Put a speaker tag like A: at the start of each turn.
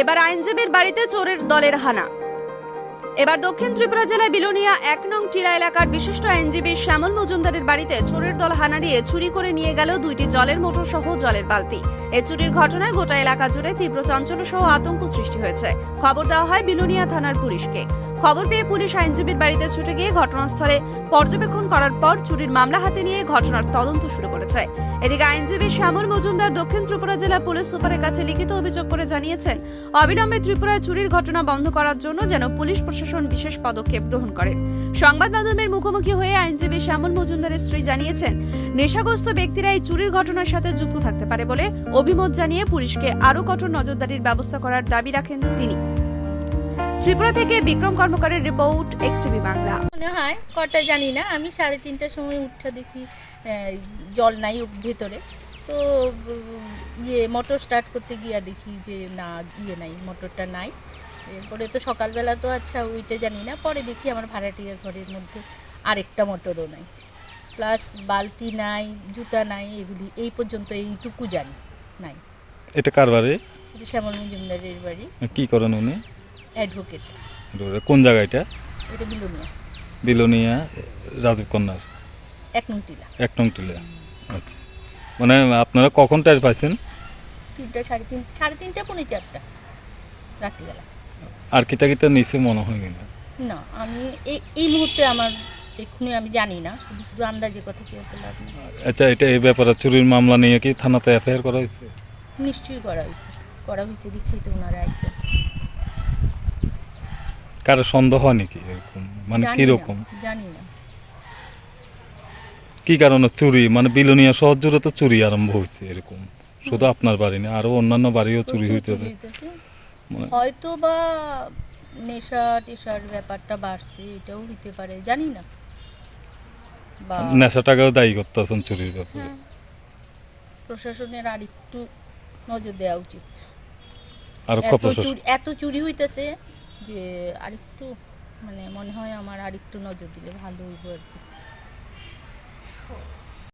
A: এবার আইনজীবীর বাড়িতে চোরের দলের হানা। এবার দক্ষিণ ত্রিপুরা জেলায় বিলোনিয়া এক নং টিলা এলাকার বিশিষ্ট আইনজীবী শ্যামল মজুমদারের বাড়িতে চোরের দল হানা দিয়ে চুরি করে নিয়ে গেল দুইটি জলের মোটর সহ জলের বালতি। এই চুরির ঘটনায় গোটা এলাকা জুড়ে তীব্র চঞ্চল সহ আতঙ্ক সৃষ্টি হয়েছে। খবর দেওয়া হয় বিলোনিয়া থানার পুলিশকে। খবর পেয়ে পুলিশ আইনজীবীর বাড়িতে ছুটে গিয়ে ঘটনাস্থলে পর্যবেক্ষণ করার পর চুরির মামলা হাতে নিয়ে ঘটনার তদন্ত শুরু করেছে। এদিকে আইনজীবী শ্যামল মজুমদার দক্ষিণ ত্রিপুরা জেলা পুলিশ সুপারের কাছে লিখিত অভিযোগ করে জানিয়েছেন, অবিলম্বে ত্রিপুরায় চুরির ঘটনা বন্ধ করার জন্য যেন পুলিশ প্রশাসন বিশেষ পদক্ষেপ গ্রহণ করেন সংবাদ মাধ্যমের মুখোমুখি হয়ে আইনজীবী শ্যামল মজুমদারের স্ত্রী জানিয়েছেন, নেশাগ্রস্ত ব্যক্তিরা এই চুরির ঘটনার সাথে যুক্ত থাকতে পারে বলে অভিমত জানিয়ে পুলিশকে আরও কঠোর নজরদারির ব্যবস্থা করার দাবি রাখেন তিনি। ত্রিপুরা থেকে বিক্রম কর্মকারের রিপোর্ট এক্সটিভি বাংলা।
B: মনে হয় কটা জানি না আমি সাড়ে তিনটার সময় উঠে দেখি জল নাই ভেতরে। তো ইয়ে মোটর স্টার্ট করতে গিয়া দেখি যে না ইয়ে নাই মোটরটা নাই। এরপরে তো সকালবেলা তো আচ্ছা ওইটা জানি না পরে দেখি আমার ভাড়াটিয়া ঘরের মধ্যে আরেকটা মোটরও নাই। প্লাস বালতি নাই জুতা নাই এগুলি এই পর্যন্ত এইটুকু জানি নাই।
C: এটা কার বাড়ি?
B: এটা শ্যামল মজুমদারের বাড়ি।
C: কি করেন উনি?
B: অ্যাডভোকেট।
C: কোন জায়গা এটা?
B: এটা বিলুনিয়া।
C: বিলোনিয়া রাজীব কন্যার।
B: এক নটিলা
C: এক নং টিলা। আচ্ছা। মানে আপনারা কখন টাইম পাইছেন?
B: তিনটা সাড়ে তিন সাড়ে তিনটা পৌনে চারটা। রাত্রিবেলা।
C: আর কিতা কিতা নিচে মনে হয় কিনা?
B: না আমি এই এই মুহূর্তে আমার এক্ষুনি আমি জানি না। শুধু শুধু আন্দাজে কথা কেউ তো লাভ নেই।
C: আচ্ছা এটা এই ব্যাপারে চুরির মামলা নিয়ে কি থানাতে এফআইআর করা হয়েছে?
B: নিশ্চয়ই করা হয়েছে। করা হয়েছে দেখেই তো ওনারা আইসে
C: কারও সন্দেহ হয় নাকি এরকম? মানে
B: জানি
C: কীরকম?
B: জানি না।
C: কি কারণে চুরি? মানে বিলোনিয়া শহর জুড়ে তো চুরি আরম্ভ হয়েছে এরকম। শুধু আপনার বাড়ি না আরও অন্যান্য বাড়িও চুরি
B: প্রচুর
C: হইতেছে।
B: চুরি হইতেছে।
C: মানে-
B: হয়তো বা নেশা টেশার ব্যাপারটা বাড়ছে এটাও হইতে পারে জানি না। বা
C: নেশাটাকেও দায়ী করতেছেন চুরির ব্যাপারে।
B: হ্যাঁ, প্রশাসনের আর একটু নজর দেওয়া উচিত।
C: আর
B: এত
C: কত
B: চুরি এত চুরি হইতেছে যে আরেকটু মানে মনে হয় আমার আরেকটু নজর দিলে ভালো হইব আর কি।